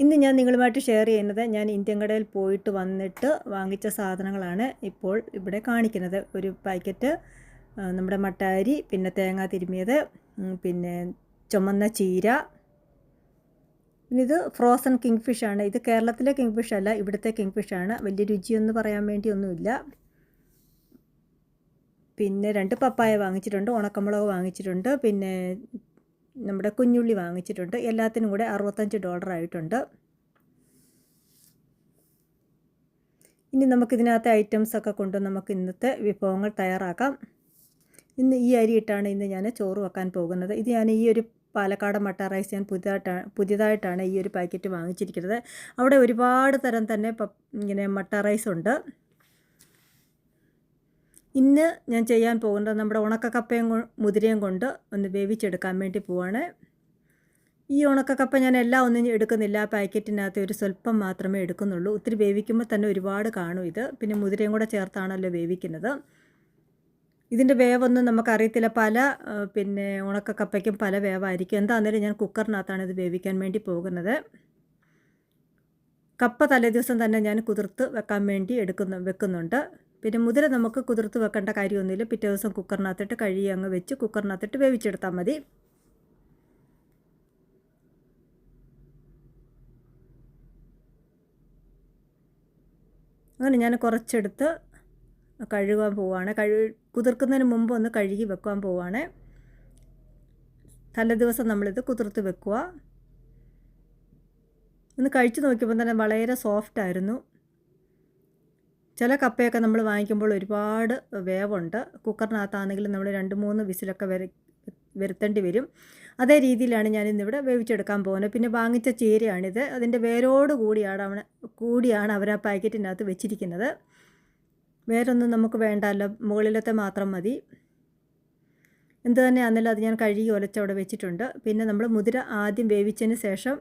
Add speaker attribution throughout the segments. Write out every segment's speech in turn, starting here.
Speaker 1: ഇന്ന് ഞാൻ നിങ്ങളുമായിട്ട് ഷെയർ ചെയ്യുന്നത് ഞാൻ ഇന്ത്യൻ കടയിൽ പോയിട്ട് വന്നിട്ട് വാങ്ങിച്ച സാധനങ്ങളാണ് ഇപ്പോൾ ഇവിടെ കാണിക്കുന്നത്. ഒരു പാക്കറ്റ് നമ്മുടെ മട്ടാരി പിന്നെ തേങ്ങ തിരുമിയത് പിന്നെ ചുമന്ന ചീര പിന്നെ ഇത് ഫ്രോസൺ കിങ് ഫിഷാണ് ഇത് കേരളത്തിലെ കിങ് ഫിഷ് അല്ല ഇവിടുത്തെ കിങ് ഫിഷാണ് വലിയ രുചിയൊന്നും പറയാൻ വേണ്ടിയൊന്നുമില്ല. പിന്നെ രണ്ട് പപ്പായ വാങ്ങിച്ചിട്ടുണ്ട് ഉണക്കമുളക് വാങ്ങിച്ചിട്ടുണ്ട് പിന്നെ നമ്മുടെ കുഞ്ഞുള്ളി വാങ്ങിച്ചിട്ടുണ്ട്. എല്ലാത്തിനും കൂടെ അറുപത്തഞ്ച് ഡോളർ ആയിട്ടുണ്ട്. ഇനി നമുക്കിതിനകത്തെ ഐറ്റംസ് ഒക്കെ കൊണ്ട് നമുക്ക് ഇന്നത്തെ വിഭവങ്ങൾ തയ്യാറാക്കാം. ഇന്ന് ഈ അരിയിട്ടാണ് ഇന്ന് ഞാൻ ചോറ് വെക്കാൻ പോകുന്നത്. ഇത് ഞാൻ ഈ ഒരു പാലക്കാട് മട്ട റൈസ് ഞാൻ പുതിയതായിട്ടാണ് പുതിയതായിട്ടാണ് ഈ ഒരു പാക്കറ്റ് വാങ്ങിച്ചിരിക്കുന്നത്. അവിടെ ഒരുപാട് തരം തന്നെ ഇങ്ങനെ മട്ട റൈസ് ഉണ്ട്. ഇന്ന് ഞാൻ ചെയ്യാൻ പോകുന്നത് നമ്മുടെ ഉണക്കക്കപ്പയും മുതിരയും കൊണ്ട് ഒന്ന് വേവിച്ചെടുക്കാൻ വേണ്ടി പോവാണ്. ഈ ഉണക്കക്കപ്പ ഞാൻ എല്ലാം ഒന്നും എടുക്കുന്നില്ല. പാക്കറ്റിനകത്ത് ഒരു സ്വല്പം മാത്രമേ എടുക്കുന്നുള്ളൂ. ഒത്തിരി വേവിക്കുമ്പോൾ തന്നെ ഒരുപാട് കാണും ഇത്. പിന്നെ മുതിരയും കൂടെ ചേർത്താണല്ലോ വേവിക്കുന്നത്. ഇതിന്റെ വേവൊന്നും നമുക്കറിയത്തില്ല. പല പിന്നെ ഉണക്കക്കപ്പയ്ക്കും പല വേവായിരിക്കും. എന്താണെങ്കിലും ഞാൻ കുക്കറിനകത്താണ് ഇത് വേവിക്കാൻ വേണ്ടി പോകുന്നത്. കപ്പ തലേദിവസം തന്നെ ഞാൻ കുതിർത്ത് വെക്കാൻ വേണ്ടി എടുക്കുന്നു വെക്കുന്നുണ്ട്. പിന്നെ മുതിര നമുക്ക് കുതിർത്ത് വെക്കേണ്ട കാര്യമൊന്നുമില്ല. പിറ്റേ ദിവസം കുക്കറിനകത്തിട്ട് കഴുകി അങ്ങ് വെച്ച് കുക്കറിനകത്തിട്ട് വേവിച്ചെടുത്താൽ മതി. അങ്ങനെ ഞാൻ കുറച്ചെടുത്ത് കഴുകാൻ പോവുകയാണ് കഴു കുതിർക്കുന്നതിന് മുമ്പ് ഒന്ന് കഴുകി വെക്കാൻ പോവുകയാണ് തലേ ദിവസം നമ്മളിത് കുതിർത്ത് വെക്കുക ഒന്ന് കഴിച്ചു നോക്കിയപ്പോൾ തന്നെ വളരെ സോഫ്റ്റ് ആയിരുന്നു ചില കപ്പയൊക്കെ നമ്മൾ വാങ്ങിക്കുമ്പോൾ ഒരുപാട് വേവുണ്ട്. കുക്കറിനകത്താണെങ്കിലും നമ്മൾ രണ്ട് മൂന്ന് വിസിലൊക്കെ വര വരുത്തേണ്ടി വരും. അതേ രീതിയിലാണ് ഞാൻ ഇന്നിവിടെ വേവിച്ചെടുക്കാൻ പോകുന്നത്. പിന്നെ വാങ്ങിച്ച ചീരയാണിത്. അതിന്റെ വേരോട് കൂടിയാണ് അവനെ കൂടിയാണ് അവർ ആ പാക്കറ്റിനകത്ത് വെച്ചിരിക്കുന്നത്. വേറൊന്നും നമുക്ക് വേണ്ടല്ലോ. മുകളിലത്തെ മാത്രം മതി. എന്ത് അന്നല്ല അത് ഞാൻ കഴുകി ഒലച്ച് അവിടെ വെച്ചിട്ടുണ്ട്. പിന്നെ നമ്മൾ മുതിര ആദ്യം വേവിച്ചതിന് ശേഷം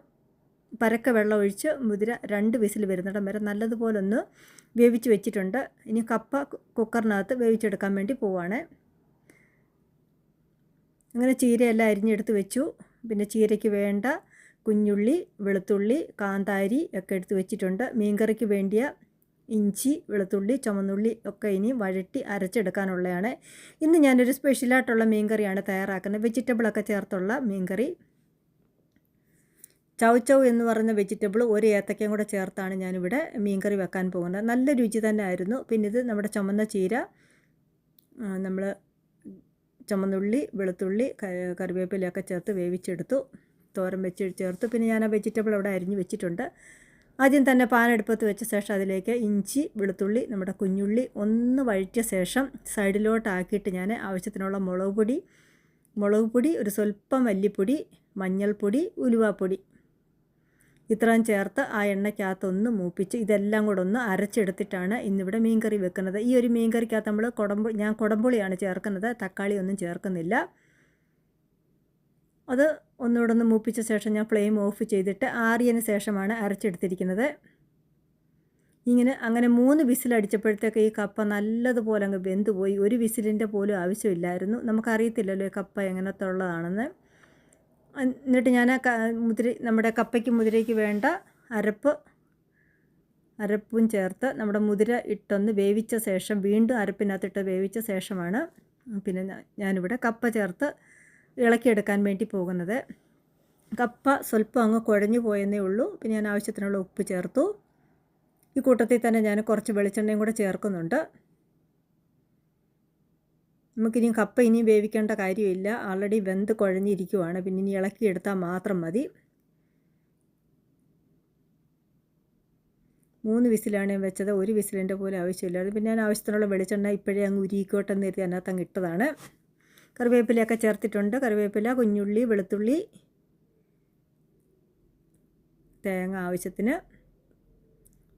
Speaker 1: പരക്ക വെള്ളം ഒഴിച്ച് മുതിര രണ്ട് വിസിൽ വരുന്നിടം വരെ നല്ലതുപോലെ ഒന്ന് വേവിച്ച് വെച്ചിട്ടുണ്ട്. ഇനി കപ്പ കുക്കറിനകത്ത് വേവിച്ചെടുക്കാൻ വേണ്ടി പോവാണ്. അങ്ങനെ ചീരയെല്ലാം അരിഞ്ഞെടുത്ത് വെച്ചു. പിന്നെ ചീരയ്ക്ക് വേണ്ട കുഞ്ഞുള്ളി വെളുത്തുള്ളി കാന്താരി ഒക്കെ എടുത്ത് വെച്ചിട്ടുണ്ട്. മീൻകറിക്ക് വേണ്ടിയ ഇഞ്ചി വെളുത്തുള്ളി ചുമന്നുള്ളി ഒക്കെ ഇനി വഴറ്റി അരച്ചെടുക്കാനുള്ളതാണ്. ഇന്ന് ഞാനൊരു സ്പെഷ്യലായിട്ടുള്ള മീൻകറിയാണ് തയ്യാറാക്കുന്നത്. വെജിറ്റബിളൊക്കെ ചേർത്തുള്ള മീൻകറി. ചൗചൗ എന്ന് പറയുന്ന വെജിറ്റബിൾ ഒരു ഏത്തക്കയും കൂടെ ചേർത്താണ് ഞാനിവിടെ മീൻകറി വെക്കാൻ പോകുന്നത്. നല്ല രുചി തന്നെ ആയിരുന്നു. പിന്നെ ഇത് നമ്മുടെ ചുമന്ന ചീര നമ്മൾ ചുമന്നുള്ളി വെളുത്തുള്ളി കറിവേപ്പിലയൊക്കെ ചേർത്ത് വേവിച്ചെടുത്തു. തോരൻ വെച്ച് ചേർത്തു. പിന്നെ ഞാൻ ആ വെജിറ്റബിൾ അവിടെ അരിഞ്ഞ് വെച്ചിട്ടുണ്ട്. ആദ്യം തന്നെ പാനെടുപ്പത്ത് വെച്ച ശേഷം അതിലേക്ക് ഇഞ്ചി വെളുത്തുള്ളി നമ്മുടെ കുഞ്ഞുള്ളി ഒന്ന് വഴിച്ച ശേഷം സൈഡിലോട്ടാക്കിയിട്ട് ഞാൻ ആവശ്യത്തിനുള്ള മുളക് പൊടി മുളക് പൊടി ഒരു സ്വല്പം മല്ലിപ്പൊടി മഞ്ഞൾപ്പൊടി ഉലുവാപ്പൊടി ഇത്രയും ചേർത്ത് ആ എണ്ണയ്ക്കകത്തൊന്ന് മൂപ്പിച്ച് ഇതെല്ലാം കൂടെ ഒന്ന് അരച്ചെടുത്തിട്ടാണ് ഇന്നിവിടെ മീൻകറി വെക്കുന്നത്. ഈ ഒരു മീൻകറിക്കകത്ത് നമ്മൾ കുടമ്പു ഞാൻ കുടമ്പുളിയാണ് ചേർക്കുന്നത്. തക്കാളി ഒന്നും ചേർക്കുന്നില്ല. അത് ഒന്നുകൂടെ ഒന്ന് മൂപ്പിച്ച ശേഷം ഞാൻ ഫ്ലെയിം ഓഫ് ചെയ്തിട്ട് ആറിയതിന് ശേഷമാണ് അരച്ചെടുത്തിരിക്കുന്നത്. ഇങ്ങനെ അങ്ങനെ മൂന്ന് വിസിലടിച്ചപ്പോഴത്തേക്ക് ഈ കപ്പ നല്ലതുപോലെ അങ്ങ് വെന്തുപോയി. ഒരു വിസിലിന്റെ പോലും ആവശ്യമില്ലായിരുന്നു. നമുക്കറിയത്തില്ലല്ലോ ഈ കപ്പ എങ്ങനത്തെ ഉള്ളതാണെന്ന്. എന്നിട്ട് ഞാൻ ആ മുതിരി നമ്മുടെ കപ്പയ്ക്ക് മുതിരയ്ക്ക് വേണ്ട അരപ്പ് അരപ്പും ചേർത്ത് നമ്മുടെ മുതിര ഇട്ടൊന്ന് വേവിച്ച ശേഷം വീണ്ടും അരപ്പിനകത്തിട്ട് വേവിച്ച ശേഷമാണ് പിന്നെ ഞാനിവിടെ കപ്പ ചേർത്ത് ഇളക്കിയെടുക്കാൻ വേണ്ടി പോകുന്നത്. കപ്പ സ്വല്പം അങ്ങ് കുഴഞ്ഞു പോയെന്നേ ഉള്ളൂ. പിന്നെ ഞാൻ ആവശ്യത്തിനുള്ള ഉപ്പ് ചേർത്തു. ഈ കൂട്ടത്തിൽ തന്നെ ഞാൻ കുറച്ച് വെളിച്ചെണ്ണയും കൂടെ ചേർക്കുന്നുണ്ട്. നമുക്കിനി കപ്പ ഇനി വേവിക്കേണ്ട കാര്യമില്ല. ആൾറെഡി വെന്ത് കുഴഞ്ഞിരിക്കുവാണ്. പിന്നെ ഇനി ഇളക്കിയെടുത്താൽ മാത്രം മതി. മൂന്ന് വിസിലാണ് ഞാൻ വെച്ചത്. ഒരു വിസിലിന്റെ പോലെ ആവശ്യമില്ലായിരുന്നു പിന്നെ ഞാൻ ആവശ്യത്തിനുള്ള വെളിച്ചെണ്ണ ഇപ്പോഴേ അങ്ങ് ഉരുക്കോട്ടെന്ന് കരുതി അതിനകത്ത് അങ്ങ് ഇട്ടതാണ്. കറിവേപ്പിലയൊക്കെ ചേർത്തിട്ടുണ്ട്. കറിവേപ്പില കുഞ്ഞുള്ളി വെളുത്തുള്ളി തേങ്ങ ആവശ്യത്തിന്.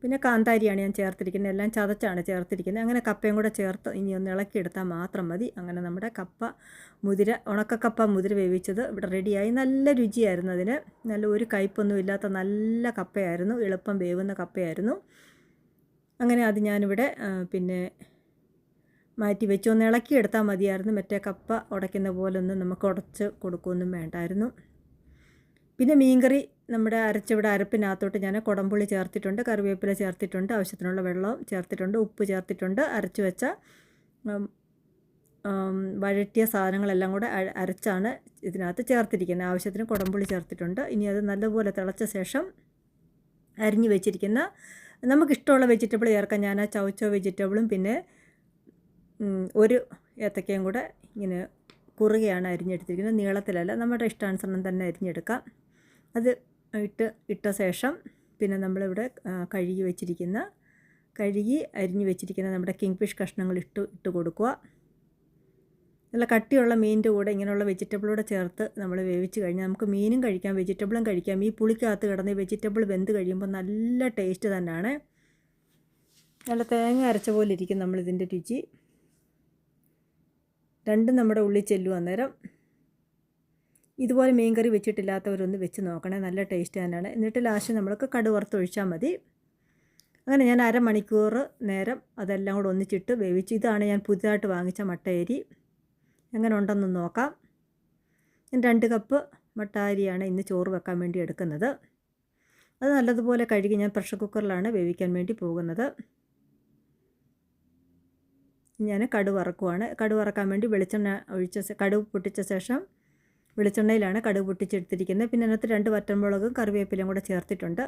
Speaker 1: പിന്നെ കാന്താരിയാണ് ഞാൻ ചേർത്തിരിക്കുന്നത്. എല്ലാം ചതച്ചാണ് ചേർത്തിരിക്കുന്നത്. അങ്ങനെ കപ്പയും കൂടെ ചേർത്ത് ഇനി ഒന്ന് ഇളക്കിയെടുത്താൽ മാത്രം മതി. അങ്ങനെ നമ്മുടെ കപ്പ മുതിര ഉണക്കക്കപ്പ മുതിര വേവിച്ചത് ഇവിടെ റെഡിയായി. നല്ല രുചിയായിരുന്നു അതിന്. നല്ല ഒരു കയ്പൊന്നും ഇല്ലാത്ത നല്ല കപ്പയായിരുന്നു. എളുപ്പം വേവുന്ന കപ്പയായിരുന്നു. അങ്ങനെ അത് ഞാനിവിടെ പിന്നെ മാറ്റി വെച്ച്. ഒന്ന് ഇളക്കിയെടുത്താൽ മതിയായിരുന്നു. മറ്റേ കപ്പ ഉടയ്ക്കുന്ന പോലെ ഒന്നും നമുക്ക് ഉടച്ച് കൊടുക്കുകയൊന്നും വേണ്ടായിരുന്നു. പിന്നെ മീൻകറി നമ്മുടെ അരച്ചിവിടെ അരപ്പിനകത്തോട്ട് ഞാൻ കുടംപുളി ചേർത്തിട്ടുണ്ട് കറിവേപ്പില ചേർത്തിട്ടുണ്ട് ആവശ്യത്തിനുള്ള വെള്ളം ചേർത്തിട്ടുണ്ട് ഉപ്പ് ചേർത്തിട്ടുണ്ട് അരച്ചു വെച്ച വഴറ്റിയ സാധനങ്ങളെല്ലാം കൂടെ അര- അരച്ചാണ് ഇതിനകത്ത് ചേർത്തിരിക്കുന്നത്. ആവശ്യത്തിന് കുടംപുളി ചേർത്തിട്ടുണ്ട്. ഇനി അത് നല്ലപോലെ തിളച്ച ശേഷം അരിഞ്ഞു വെച്ചിരിക്കുന്ന നമുക്കിഷ്ടമുള്ള വെജിറ്റബിൾ ചേർക്കാം. ഞാൻ ആ ചവച്ചോ വെജിറ്റബിളും പിന്നെ ഒരു ഏത്തക്കയും കൂടെ ഇങ്ങനെ കുറുകയാണ് അരിഞ്ഞെടുത്തിരിക്കുന്നത്. നീളത്തിലല്ല നമ്മുടെ ഇഷ്ടാനുസരണം തന്നെ അരിഞ്ഞെടുക്കാം. അത് ഇട്ട് ഇട്ട ശേഷം പിന്നെ നമ്മളിവിടെ കഴുകി വെച്ചിരിക്കുന്ന കഴുകി അരിഞ്ഞു വെച്ചിരിക്കുന്ന നമ്മുടെ കിങ് ഫിഷ് കഷ്ണങ്ങൾ ഇട്ട് ഇട്ട് കൊടുക്കുക. നല്ല കട്ടിയുള്ള മീനിന്റെ കൂടെ ഇങ്ങനെയുള്ള വെജിറ്റബിളൂടെ ചേർത്ത് നമ്മൾ വേവിച്ച് കഴിഞ്ഞാൽ നമുക്ക് മീനും കഴിക്കാം വെജിറ്റബിളും കഴിക്കാം. ഈ പുളിക്കകത്ത് കിടന്ന് വെജിറ്റബിൾ വെന്ത് കഴിയുമ്പോൾ നല്ല ടേസ്റ്റ് തന്നെയാണ്. നല്ല തേങ്ങ അരച്ച പോലെ ഇരിക്കും നമ്മളിതിന്റെ രുചി. രണ്ടും നമ്മുടെ ഉള്ളിൽ ചെല്ലും അന്നേരം ഇതുപോലെ മീൻ കറി വെച്ചിട്ടില്ലാത്തവരൊന്ന് വെച്ച് നോക്കണേ. നല്ല ടേസ്റ്റ് തന്നെയാണ്. എന്നിട്ട് ലാസ്റ്റ് നമ്മൾക്ക് കടുവറുത്തൊഴിച്ചാൽ മതി. അങ്ങനെ ഞാൻ അരമണിക്കൂർ നേരം അതെല്ലാം കൂടെ ഒന്നിച്ചിട്ട് വേവിച്ച് ഇതാണ് ഞാൻ പുതിയതായിട്ട് വാങ്ങിച്ച മട്ടയരി. എങ്ങനെ ഉണ്ടെന്ന് നോക്കാം. ഞാൻ രണ്ട് കപ്പ് മട്ടാരിയാണ് ഇന്ന് ചോറ് വെക്കാൻ വേണ്ടി എടുക്കുന്നത്. അത് നല്ലതുപോലെ കഴുകി ഞാൻ പ്രഷർ കുക്കറിലാണ് വേവിക്കാൻ വേണ്ടി പോകുന്നത്. ഞാൻ കടു വറക്കുവാണ്. കടു വറക്കാൻ വേണ്ടി വെളിച്ചെണ്ണ ഒഴിച്ച കടുവ് പൊട്ടിച്ച ശേഷം വെളിച്ചെണ്ണയിലാണ് കടുക് പൊട്ടിച്ചെടുത്തിരിക്കുന്നത്. പിന്നെ അതിനകത്ത് രണ്ട് വറ്റൻമുളകും കറിവേപ്പിലയും കൂടെ ചേർത്തിട്ടുണ്ട്.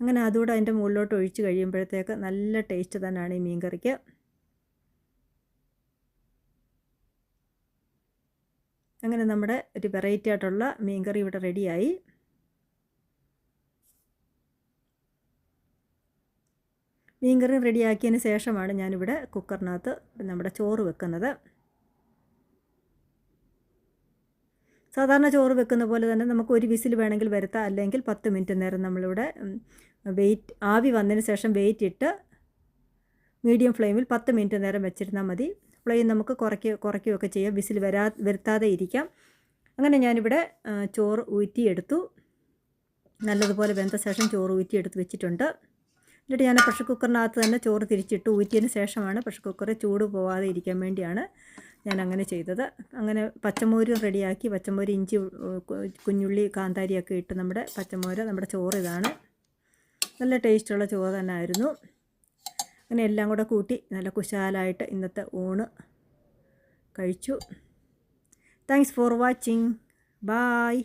Speaker 1: അങ്ങനെ അതുകൂടെ അതിന്റെ മുകളിലോട്ട് ഒഴിച്ച് കഴിയുമ്പോഴത്തേക്ക് നല്ല ടേസ്റ്റ് തന്നെയാണ് ഈ മീൻ കറിക്ക് അങ്ങനെ നമ്മുടെ ഒരു വെറൈറ്റി ആയിട്ടുള്ള മീൻ കറി ഇവിടെ റെഡിയായി. മീൻ കറി റെഡിയാക്കിയതിന് ശേഷമാണ് ഞാനിവിടെ കുക്കറിനകത്ത് നമ്മുടെ ചോറ് വെക്കുന്നത്. സാധാരണ ചോറ് വെക്കുന്ന പോലെ തന്നെ നമുക്ക് ഒരു വിസിൽ വേണമെങ്കിൽ വരുത്താം. അല്ലെങ്കിൽ പത്ത് മിനിറ്റ് നേരം നമ്മളിവിടെ വെയിറ്റ് ആവി വന്നതിന് ശേഷം വെയിറ്റ് ഇട്ട് മീഡിയം ഫ്ലെയിമിൽ പത്ത് മിനിറ്റ് നേരം വെച്ചിരുന്നാൽ മതി. ഫ്ലെയിം നമുക്ക് കുറയ്ക്കുക കുറയ്ക്കുകയൊക്കെ ചെയ്യാം. വിസിൽ വരാ വരുത്താതെ ഇരിക്കാം. അങ്ങനെ ഞാനിവിടെ ചോറ് ഊറ്റിയെടുത്തു. നല്ലതുപോലെ വെന്ത ശേഷം ചോറ് ഊറ്റിയെടുത്ത് വെച്ചിട്ടുണ്ട്. എന്നിട്ട് ഞാൻ പ്രഷർ കുക്കറിനകത്ത് തന്നെ ചോറ് തിരിച്ചിട്ട് ഊറ്റിയതിന് ശേഷമാണ് പ്രഷർ കുക്കർ ചൂട് പോവാതെ ഇരിക്കാൻ വേണ്ടിയാണ് ഞാൻ അങ്ങനെ ചെയ്തത്. അങ്ങനെ പച്ചമോരും റെഡിയാക്കി പച്ചമോര് ഇഞ്ചി കുഞ്ഞുള്ളി കാന്താരിയൊക്കെ ഇട്ട് നമ്മുടെ പച്ചമോര് നമ്മുടെ ചോറ് ഇതാണ്. നല്ല ടേസ്റ്റുള്ള ചോറ് തന്നെ ആയിരുന്നു അങ്ങനെ എല്ലാം കൂടെ കൂട്ടി നല്ല കുശാലായിട്ട് ഇന്നത്തെ ഊണ് കഴിച്ചു. Thanks for watching bye